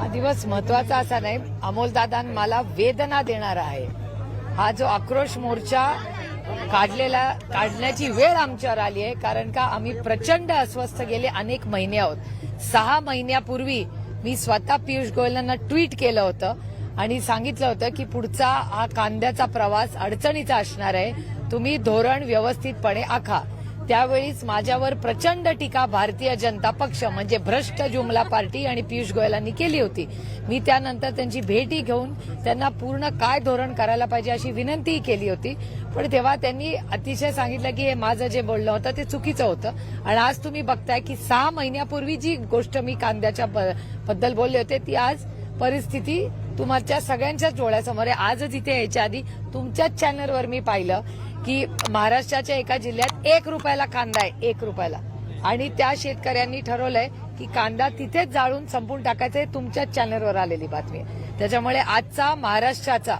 हा दिवस महत्त्वाचा असा नाही. अमोलदादा मला वेदना देणारा आहे. हा जो आक्रोश मोर्चा काढलेला काढण्याची वेळ आमच्यावर आली आहे कारण का आम्ही प्रचंड अस्वस्थ गेले अनेक महिने आहोत. सहा महिन्यापूर्वी मी स्वतः पियुष गोयलांना ट्विट केलं होतं आणि सांगितलं होतं की पुढचा हा कांद्याचा प्रवास अडचणीचा असणार आहे. तुम्ही धोरण व्यवस्थितपणे आखा. त्यावेळीच माझ्यावर प्रचंड टीका भारतीय जनता पक्ष म्हणजे भ्रष्ट जुमला पार्टी आणि पियुष गोयलांनी केली होती. मी त्यानंतर त्यांची भेटी घेऊन त्यांना पूर्ण काय धोरण करायला पाहिजे अशी विनंतीही केली होती. पण तेव्हा त्यांनी अतिशय सांगितलं की हे माझं जे बोलणं होतं ते चुकीचं होतं. आणि आज तुम्ही बघताय की सहा महिन्यापूर्वी जी गोष्ट मी कांद्याच्या ब- बद्दल बोलले होते ती आज परिस्थिती तुमच्या सगळ्यांच्याच डोळ्यासमोर आहे. आजच इथे यायच्या आधी तुमच्याच चॅनलवर मी पाहिलं. की महाराष्ट्राच्या एका जिल्ह्यात एक रुपयाला कांदा आहे एक रुपयाला. आणि त्या शेतकऱ्यांनी ठरवलंय की कांदा तिथेच जाळून संपून टाकायचं हे तुमच्याच चॅनलवर आलेली बातमी आहे. त्याच्यामुळे आजचा महाराष्ट्राचा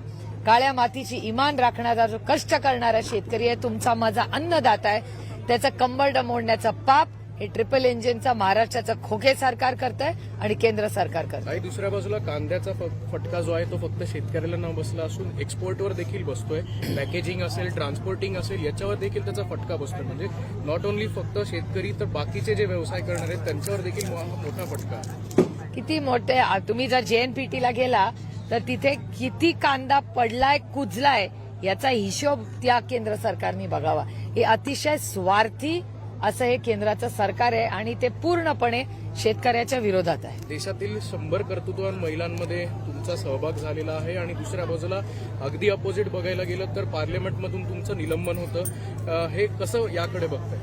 काळ्या मातीची इमान राखणारा जो कष्ट करणारा शेतकरी आहे तुमचा माझा अन्नदाता आहे. त्याचं कंबरड मोडण्याचं पाप हे ट्रिपल इंजिनचा महाराष्ट्राचं खोके सरकार करत आहे आणि केंद्र सरकार करत काही दुसऱ्या बाजूला कांद्याचा फटका जो आहे तो फक्त शेतकऱ्याला न बसला असून एक्सपोर्टवर देखील बसतोय. पॅकेजिंग असेल ट्रान्सपोर्टिंग असेल याच्यावर देखील त्याचा फटका बसतोय. म्हणजे नॉट ओन्ली फक्त शेतकरी तर बाकीचे जे व्यवसाय करणार आहेत त्यांच्यावर देखील मोठा फटका आहे. किती मोठे तुम्ही जर जेएनपीटीला गेला तर तिथे किती कांदा पडलाय कुजलाय याचा हिशोब त्या केंद्र सरकारने बघावा. हे अतिशय स्वार्थी असं हे केंद्राचं सरकार आहे आणि ते पूर्णपणे शेतकऱ्याच्या विरोधात आहे. देशातील शंभर कर्तृत्ववान महिलांमध्ये तुमचा सहभाग झालेला आहे आणि दुसऱ्या बाजूला अगदी अपोजिट बघायला गेलं तर पार्लमेंटमधून तुमचं निलंबन होतं. हे कसं याकडे बघताय?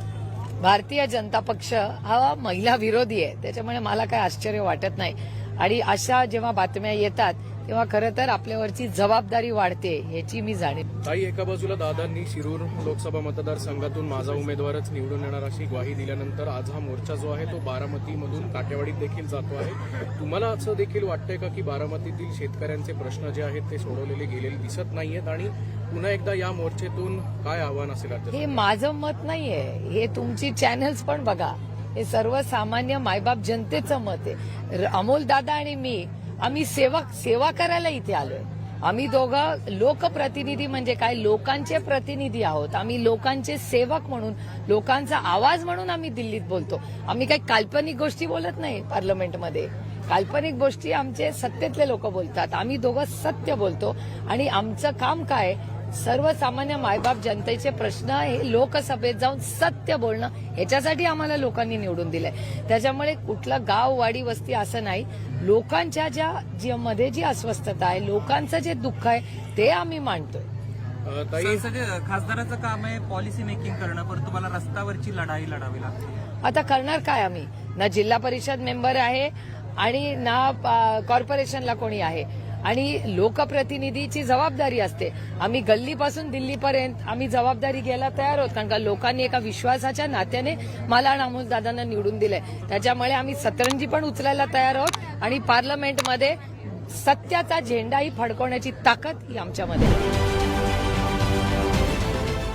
भारतीय जनता पक्ष हा महिला विरोधी आहे. त्याच्यामुळे मला काय आश्चर्य वाटत नाही. आणि अशा जेव्हा बातम्या येतात तेव्हा खरं तर आपल्यावरची जबाबदारी वाढते ह्याची मी जाणीव. ताई एका बाजूला दादांनी शिरूर लोकसभा मतदारसंघातून माझा उमेदवारच निवडून येणार अशी ग्वाही दिल्यानंतर आज हा मोर्चा जो आहे तो बारामतीमधून काटेवाडीत देखील जातो आहे. तुम्हाला असं देखील वाटतंय का की बारामतीतील शेतकऱ्यांचे प्रश्न जे आहेत ते सोडवलेले गेलेले दिसत नाहीयेत आणि पुन्हा एकदा या मोर्चेतून काय आव्हान असेल हे माझं मत नाहीये. हे तुमची चॅनल्स पण बघा. हे सर्वसामान्य मायबाप जनतेचं मत आहे. अमोल दादा आणि मी आम्ही सेवा सेवा करायला इथे आलोय. आम्ही दोघं लोकप्रतिनिधी म्हणजे काय? लोकांचे प्रतिनिधी आहोत. आम्ही लोकांचे सेवक म्हणून लोकांचा आवाज म्हणून आम्ही दिल्लीत बोलतो. आम्ही काही काल्पनिक गोष्टी बोलत नाही पार्लमेंटमध्ये. काल्पनिक गोष्टी आमचे सत्तेतले लोक बोलतात. आम्ही दोघं सत्य बोलतो. आणि आमचं काम काय? सर्वसामान्य मायबाप जनतेचे प्रश्न हे लोकसभेत जाऊन सत्य बोलणं ह्याच्यासाठी आम्हाला लोकांनी निवडून दिलंय. त्याच्यामुळे कुठलं गाव वाडी वस्ती असं नाही. लोकांच्या ज्या जी मध्ये जी अस्वस्थता आहे लोकांचं जे दुःख आहे ते आम्ही मांडतोय. खासदाराचं काम आहे पॉलिसी मेकिंग करणं पण तुम्हाला रस्त्यावरची लढाई लढावी लागते. आता करणार काय आम्ही? ना जिल्हा परिषद मेंबर आहे आणि ना कॉर्पोरेशनला कोणी आहे. आणि लोकप्रतिनिधीची जबाबदारी असते. आम्ही गल्लीपासून दिल्लीपर्यंत आम्ही जबाबदारी घ्यायला तयार आहोत. कारण का लोकांनी एका विश्वासाच्या नात्याने मला आणि दादांना निवडून दिलंय. त्याच्यामुळे आम्ही सतरंजी पण उचलायला तयार आहोत. आणि पार्लमेंटमध्ये सत्याचा झेंडाही फडकवण्याची ताकद ही आमच्यामध्ये आहे.